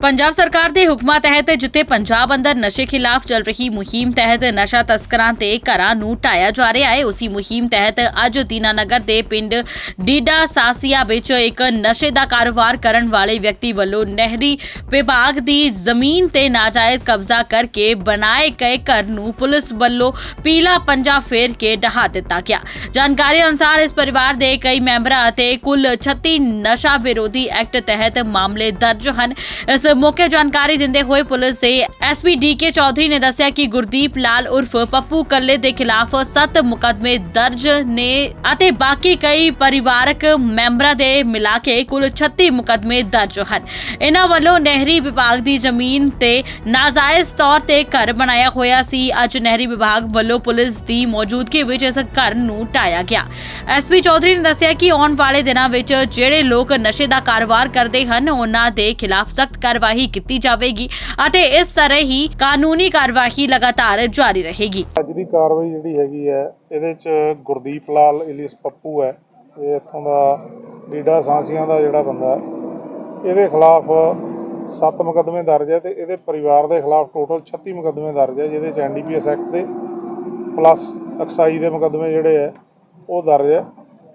ਪੰਜਾਬ ਸਰਕਾਰ ਦੇ ਹੁਕਮਾਂ ਤਹਿਤ ਜਿੱਥੇ ਪੰਜਾਬ ਅੰਦਰ ਨਸ਼ੇ ਖਿਲਾਫ ਚੱਲ ਰਹੀ ਮੁਹਿੰਮ ਤਹਿਤ ਨਸ਼ਾ ਤਸਕਰਾਂ ਤੇ ਘਰਾਂ ਨੂੰ ਢਾਇਆ ਜਾ ਰਿਹਾ ਹੈ ਉਸੇ ਮੁਹਿੰਮ ਤਹਿਤ ਅੱਜ ਦੀਨਾਨਗਰ ਦੇ ਪਿੰਡ ਡੀਡਾ ਸਾਸੀਆ ਵਿੱਚ ਇੱਕ ਨਸ਼ੇ ਦਾ ਕਾਰੋਬਾਰ ਕਰਨ ਵਾਲੇ ਵਿਅਕਤੀ ਵੱਲੋਂ ਨਹਿਰੀ ਵਿਭਾਗ ਦੀ ਜ਼ਮੀਨ ਤੇ ਨਾਜਾਇਜ਼ ਕਬਜ਼ਾ ਕਰਕੇ ਬਣਾਏ ਗਏ ਘਰ ਨੂੰ ਪੁਲਿਸ ਵੱਲੋਂ ਪੀਲਾ ਪੰਜਾ ਫੇਰ ਕੇ ਢਹਾ ਦਿੱਤਾ ਗਿਆ ਜਾਣਕਾਰੀ ਅਨੁਸਾਰ ਇਸ ਪਰਿਵਾਰ ਦੇ ਕਈ ਮੈਂਬਰਾਂ ਅਤੇ ਕੁੱਲ 36 ਨਸ਼ਾ ਵਿਰੋਧੀ ਐਕਟ ਤਹਿਤ ਮਾਮਲੇ ਦਰਜ ਹਨ ਇਸ ਮੌਕੇ ਜਾਣਕਾਰੀ ਦਿੰਦੇ ਹੋਏ ਪੁਲਿਸ ਦੇ ਐਸਪੀ ਡੀਕੇ ਚੌਧਰੀ ਨੇ ਦੱਸਿਆ ਕਿ ਗੁਰਦੀਪ ਲਾਲ ਉਰਫ ਪੱਪੂ ਕੱਲੇ ਦੇ ਖਿਲਾਫ 7 ਮੁਕੱਦਮੇ ਦਰਜ ਨੇ ਅਤੇ ਬਾਕੀ ਕਈ ਪਰਿਵਾਰਕ ਮੈਂਬਰਾਂ ਦੇ ਮਿਲਾ ਕੇ ਕੁੱਲ 36 ਮੁਕੱਦਮੇ ਦਰਜ ਹਨ। ਇਹਨਾਂ ਵੱਲੋਂ ਨਹਿਰੀ ਵਿਭਾਗ ਦੀ ਜ਼ਮੀਨ ਤੇ ਨਾਜਾਇਜ਼ ਤੌਰ ਤੇ ਘਰ ਬਣਾਇਆ ਹੋਇਆ ਸੀ। ਅੱਜ ਨਹਿਰੀ ਵਿਭਾਗ ਵੱਲੋਂ ਪੁਲਿਸ ਦੀ ਮੌਜੂਦਗੀ ਵਿੱਚ ਇਸ ਘਰ ਨੂੰ ਢਾਇਆ ਗਿਆ। ਐਸਪੀ ਚੌਧਰੀ ਨੇ ਦੱਸਿਆ ਕਿ ਆਉਣ ਵਾਲੇ ਦਿਨਾਂ ਵਿੱਚ ਜਿਹੜੇ ਲੋਕ ਨਸ਼ੇ ਦਾ ਕਾਰੋਬਾਰ ਕਰਦੇ ਹਨ, ਉਹਨਾਂ ਦੇ ਖਿਲਾਫ ਸਖਤ ਕਾਰਵਾਈ ਕੀਤੀ ਜਾਵੇਗੀ ਅਤੇ ਇਸ ਤਰ੍ਹਾਂ ਹੀ ਕਾਨੂੰਨੀ ਕਾਰਵਾਈ ਲਗਾਤਾਰ ਜਾਰੀ ਰਹੇਗੀ। ਅੱਜ ਦੀ ਕਾਰਵਾਈ ਜਿਹੜੀ ਹੈਗੀ ਹੈ, ਇਹਦੇ ਚ ਗੁਰਦੀਪ ਲਾਲ, ਇਲੀਸ ਪੱਪੂ ਹੈ। ਇਹ ਇੱਥੋਂ ਦਾ ਡੀਡਾ ਸਾਂਸੀਆਂ ਦਾ ਜਿਹੜਾ ਬੰਦਾ ਹੈ। ਇਹਦੇ ਖਿਲਾਫ 7 ਮੁਕੱਦਮੇ ਦਰਜ ਹੈ ਤੇ ਇਹਦੇ ਪਰਿਵਾਰ ਦੇ ਖਿਲਾਫ ਟੋਟਲ 36 ਮੁਕੱਦਮੇ ਦਰਜ ਹੈ, ਜਿਹਦੇ ਚ ਐਨਡੀਪੀਐਸ ਐਕਟ ਦੇ ਪਲੱਸ ਐਕਸਾਈਜ਼ ਦੇ ਮੁਕੱਦਮੇ ਜਿਹੜੇ ਹੈ, ਉਹ ਦਰਜ ਹੈ।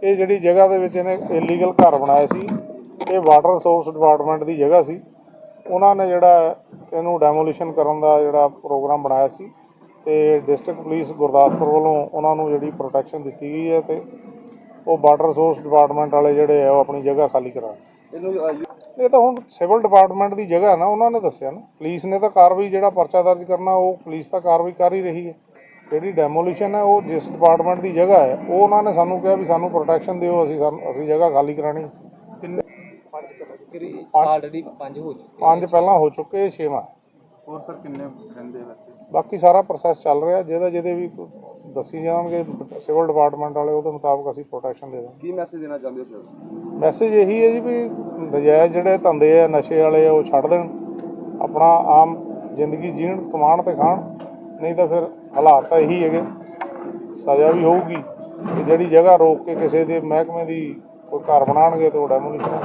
ਇਹ ਜਿਹੜੀ ਜਗ੍ਹਾ ਦੇ ਵਿੱਚ ਇਹਨੇ ਇਲੀਗਲ ਘਰ ਬਣਾਇਆ ਸੀ, ਇਹ ਵਾਟਰ ਰਿਸੋਰਸ ਡਿਪਾਰਟਮੈਂਟ ਦੀ ਜਗ੍ਹਾ ਸੀ। ਉਹਨਾਂ ਨੇ ਜਿਹੜਾ ਇਹਨੂੰ ਡੈਮੋਲੀਸ਼ਨ ਕਰਨ ਦਾ ਜਿਹੜਾ ਪ੍ਰੋਗਰਾਮ ਬਣਾਇਆ ਸੀ ਤੇ ਡਿਸਟ੍ਰਿਕਟ ਪੁਲਿਸ ਗੁਰਦਾਸਪੁਰ ਵੱਲੋਂ ਉਹਨਾਂ ਨੂੰ ਜਿਹੜੀ ਪ੍ਰੋਟੈਕਸ਼ਨ ਦਿੱਤੀ ਗਈ ਹੈ ਤੇ ਉਹ ਵਾਟਰ ਰਿਸੋਰਸ ਡਿਪਾਰਟਮੈਂਟ ਵਾਲੇ ਜਿਹੜੇ ਆ ਉਹ ਆਪਣੀ ਜਗ੍ਹਾ ਖਾਲੀ ਕਰਾ ਇਹਨੂੰ ਇਹ ਤਾਂ ਹੁਣ ਸਿਵਲ ਡਿਪਾਰਟਮੈਂਟ ਦੀ ਜਗ੍ਹਾ ਨਾ ਉਹਨਾਂ ਨੇ ਦੱਸਿਆ ਨਾ। ਪੁਲਿਸ ਨੇ ਤਾਂ ਕਾਰਵਾਈ ਜਿਹੜਾ ਪਰਚਾ ਦਰਜ ਕਰਨਾ ਉਹ ਪੁਲਿਸ ਤਾਂ ਕਾਰਵਾਈ ਕਰ ਹੀ ਰਹੀ ਹੈ। ਜਿਹੜੀ ਡੈਮੋਲੀਸ਼ਨ ਹੈ ਉਹ ਜਿਸ ਡਿਪਾਰਟਮੈਂਟ ਦੀ ਜਗ੍ਹਾ ਹੈ ਉਹ ਉਹਨਾਂ ਨੇ ਸਾਨੂੰ ਕਿਹਾ ਵੀ ਸਾਨੂੰ ਪ੍ਰੋਟੈਕਸ਼ਨ ਦਿਓ ਅਸੀਂ ਸਾਨੂੰ ਅਸੀਂ ਜਗ੍ਹਾ ਖਾਲੀ ਕਰਾਣੀ ਆਲਰੇਡੀ ਪੰਜ ਹੋ ਚੁੱਕੇ ਪੰਜ ਪਹਿਲਾਂ ਹੋ ਚੁੱਕੇ ਛੇਵਾਂ। ਹੈ। ਹੋਰ ਸਰ ਕਿੰਨੇ ਰਹਿੰਦੇ ਵੈਸੇ? ਬਾਕੀ ਸਾਰਾ ਪ੍ਰੋਸੈਸ ਚੱਲ ਰਿਹਾ ਜਿਹਦਾ ਜਿਹਦੇ ਵੀ ਦੱਸੀ ਜਾਣਗੇ ਸਿਵਲ ਡਿਪਾਰਟਮੈਂਟ ਵਾਲੇ ਉਹਦੇ ਮੁਤਾਬਕ ਅਸੀਂ ਪ੍ਰੋਟੈਕਸ਼ਨ ਦੇ ਦਾਂਗੇ। ਕੀ ਮੈਸੇਜ ਦੇਣਾ ਚਾਹੁੰਦੇ ਹੋ ਸਰ ਮੈਸੇਜ ਇਹੀ ਹੈ ਜੀ ਵੀ ਨਜਾਇਜ਼ ਜਿਹੜੇ ਧੰਦੇ ਆ ਨਸ਼ੇ ਵਾਲੇ ਆ ਉਹ ਛੱਡ ਦੇਣ। ਆਪਣਾ ਆਮ ਜ਼ਿੰਦਗੀ ਜੀਣ ਕਮਾਉਣ ਤੇ ਖਾਣ ਨਹੀਂ ਤਾਂ ਫਿਰ ਹਾਲਾਤ ਤਾਂ ਇਹੀ ਹੈਗੇ। ਸਜ਼ਾ ਵੀ ਹੋਊਗੀ। ਤੇ ਜਿਹੜੀ ਜਗ੍ਹਾ ਰੋਕ ਕੇ ਕਿਸੇ ਦੇ ਮਹਿਕਮੇ ਦੀ ਕੋਈ ਘਰ ਬਣਾਉਣਗੇ ਤੇ ਉਹ ਡੈਮੋਲੀਸ਼ਨ